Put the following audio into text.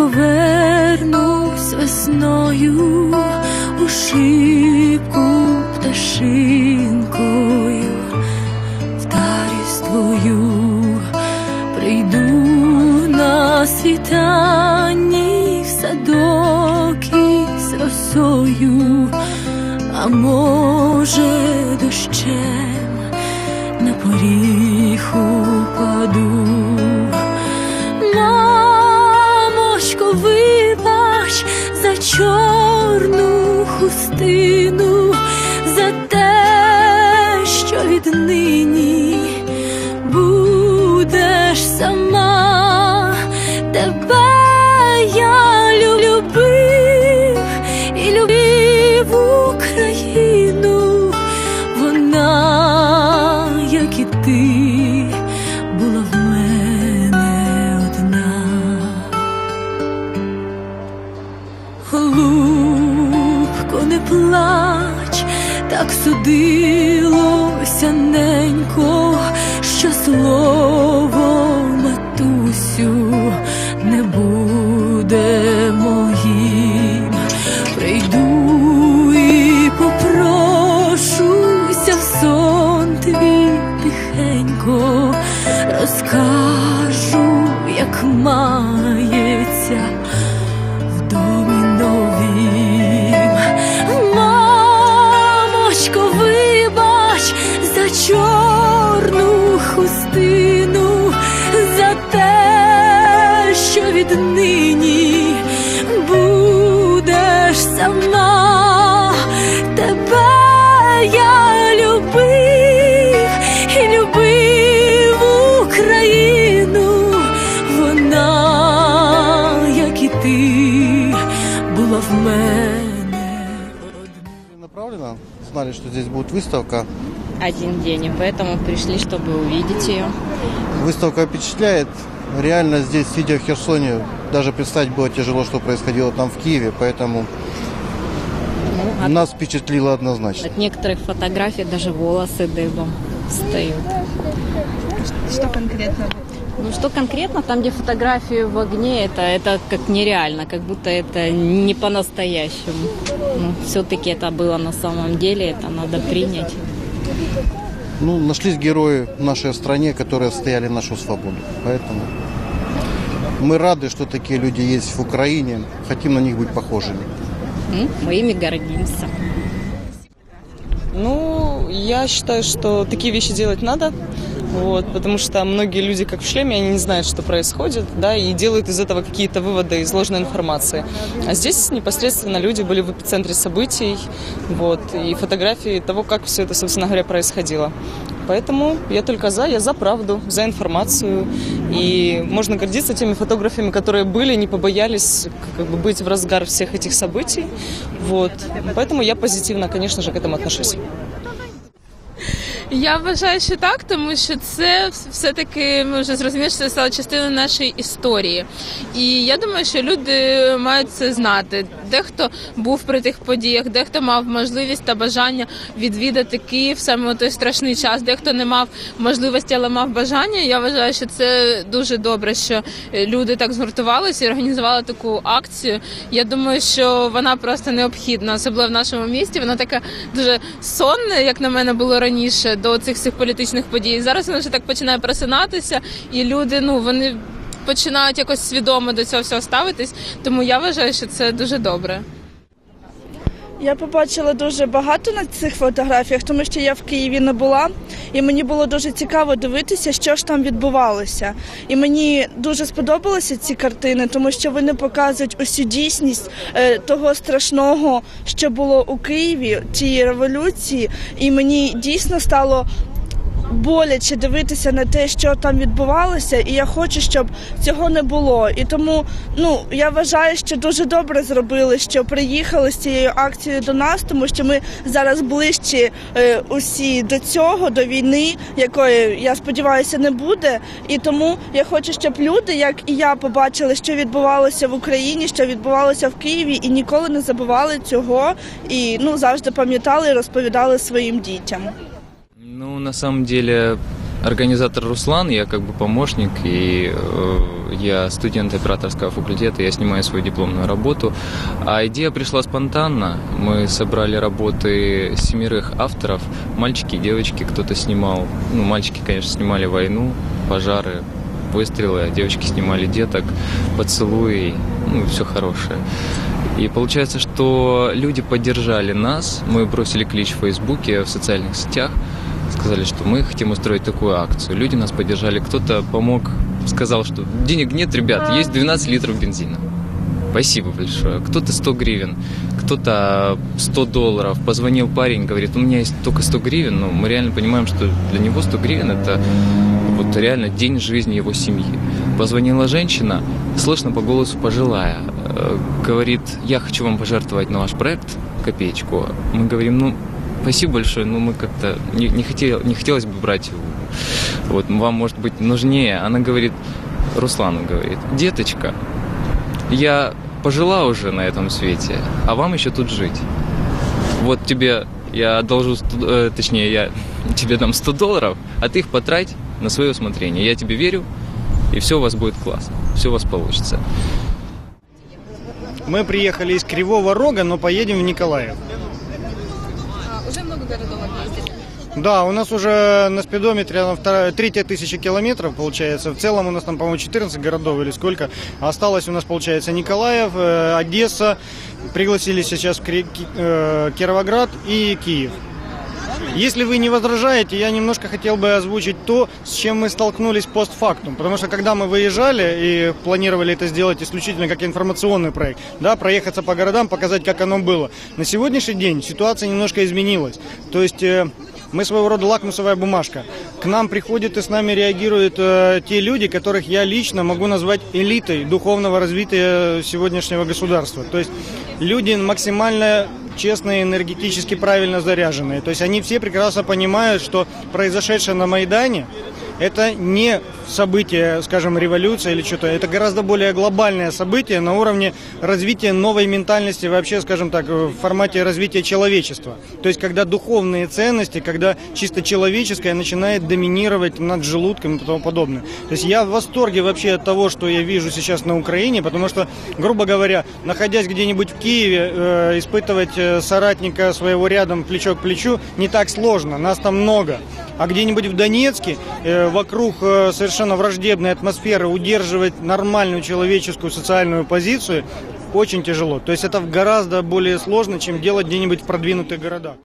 повернусь весною у шибку пташинкою, в дарість твою прийду на світанні в садок із росою, а може дощем сама, тебе я любив і любив Україну, вона, як і ти, була в мене одна. Голубко, не плач, так судилося ненько, що слово 吗？Направлено, знали, что здесь будет выставка. один день, и поэтому пришли, чтобы увидеть ее. Выставка впечатляет. Реально здесь, сидя в Херсоне, даже представить было тяжело, что происходило там в Киеве, поэтому Ну, от, нас впечатлило однозначно. от некоторых фотографий даже волосы дыбом встают. Что конкретно? Ну что конкретно, там, где фотографии в огне, это, это как нереально, как будто это не по-настоящему. Ну, все-таки это было на самом деле, это надо принять. Ну, нашлись герои в нашей стране, которые отстояли нашу свободу. Поэтому мы рады, что такие люди есть в Украине. Хотим на них быть похожими. М, Мы ими гордимся. Ну, я считаю, что такие вещи делать надо. Вот, потому что многие люди, как в шлеме, они не знают, что происходит, да, и делают из этого какие-то выводы из ложной информации. А здесь непосредственно люди были в эпицентре событий, вот, и фотографии того, как все это, собственно говоря, происходило. Поэтому я только за, я за правду, за информацию. И можно гордиться теми фотографиями, которые были, не побоялись как бы быть в разгар всех этих событий. Вот. Поэтому я позитивно, конечно же, к этому отношусь. Я вважаю, що так, тому що це все-таки ми вже зрозуміли, що це стало частиною нашої історії. І я думаю, що люди мають це знати. Дехто був при тих подіях, дехто мав можливість та бажання відвідати Київ саме у той страшний час, дехто не мав можливості, але мав бажання. Я вважаю, що це дуже добре, що люди так згуртувалися і організували таку акцію. Я думаю, що вона просто необхідна, особливо в нашому місті. Вона така дуже сонна, як на мене було раніше до цих всіх політичних подій. Зараз вона вже так починає просинатися, і люди, ну вони починають якось свідомо до цього всього ставитись. Тому я вважаю, що це дуже добре. Я побачила дуже багато на цих фотографіях, тому що я в Києві не була, і мені було дуже цікаво дивитися, що ж там відбувалося. І мені дуже сподобалися ці картини, тому що вони показують усю дійсність е, того страшного, що було у Києві, тієї революції. І мені дійсно стало боляче дивитися на те, що там відбувалося, і я хочу, щоб цього не було. І тому ну я вважаю, що дуже добре зробили, що приїхали з цією акцією до нас, тому що ми зараз ближчі е, усі до цього, до війни, якої я сподіваюся не буде. І тому я хочу, щоб люди, як і я, побачили, що відбувалося в Україні, що відбувалося в Києві, і ніколи не забували цього, і ну завжди пам'ятали і розповідали своїм дітям. Ну, на самом деле, организатор Руслан, я как бы помощник, и э, я студент операторского факультета, я снимаю свою дипломную работу. А идея пришла спонтанно. Мы собрали работы семерых авторов, мальчики девочки, кто-то снимал, ну, мальчики, конечно, снимали войну, пожары, выстрелы, а девочки снимали деток, поцелуи, ну, все хорошее. И получается, что люди поддержали нас, мы бросили клич в Фейсбуке, в социальных сетях, сказали, что мы хотим устроить такую акцию. Люди нас поддержали, кто-то помог, сказал, что денег нет, ребят, есть 12 литров бензина. Спасибо большое. Кто-то 100 гривен, кто-то 100 долларов. Позвонил парень, говорит, у меня есть только 100 гривен, но мы реально понимаем, что для него 100 гривен это вот реально день жизни его семьи. Позвонила женщина, слышно по голосу пожилая, э, говорит, я хочу вам пожертвовать на ваш проект копеечку. Мы говорим, ну, спасибо большое, но мы как-то не, не, хотел, не хотелось бы брать, вот, вам может быть нужнее. Она говорит, Руслану говорит, деточка, я пожила уже на этом свете, а вам еще тут жить. Вот тебе я одолжу, 100, э, точнее, я тебе дам 100 долларов, а ты их потрать на свое усмотрение. Я тебе верю, и все у вас будет классно, все у вас получится. Мы приехали из Кривого Рога, но поедем в Николаев. Уже много городов объездили. Да, у нас уже на спидометре на вторая, третья тысяча километров получается. В целом у нас там, по-моему, 14 городов или сколько. Осталось у нас, получается, Николаев, э, Одесса. Пригласили сейчас э, Кировоград и Киев. Если вы не возражаете, я немножко хотел бы озвучить то, с чем мы столкнулись постфактум. Потому что когда мы выезжали и планировали это сделать исключительно как информационный проект, да, проехаться по городам, показать, как оно было. На сегодняшний день ситуация немножко изменилась. То есть э, мы своего рода лакмусовая бумажка. К нам приходят и с нами реагируют э, те люди, которых я лично могу назвать элитой духовного развития сегодняшнего государства. То есть люди максимально честные, энергетически правильно заряженные. То есть они все прекрасно понимают, что произошедшее на Майдане это не событие, скажем, революция или что-то. Это гораздо более глобальное событие на уровне развития новой ментальности, вообще, скажем так, в формате развития человечества. То есть, когда духовные ценности, когда чисто человеческое начинает доминировать над желудком и тому подобное. То есть, я в восторге вообще от того, что я вижу сейчас на Украине, потому что, грубо говоря, находясь где-нибудь в Киеве, э, испытывать э, соратника своего рядом плечо к плечу не так сложно, нас там много. А где-нибудь в Донецке э, вокруг э, совершенно враждебной атмосферы удерживать нормальную человеческую социальную позицию очень тяжело. То есть это гораздо более сложно, чем делать где-нибудь в продвинутых городах.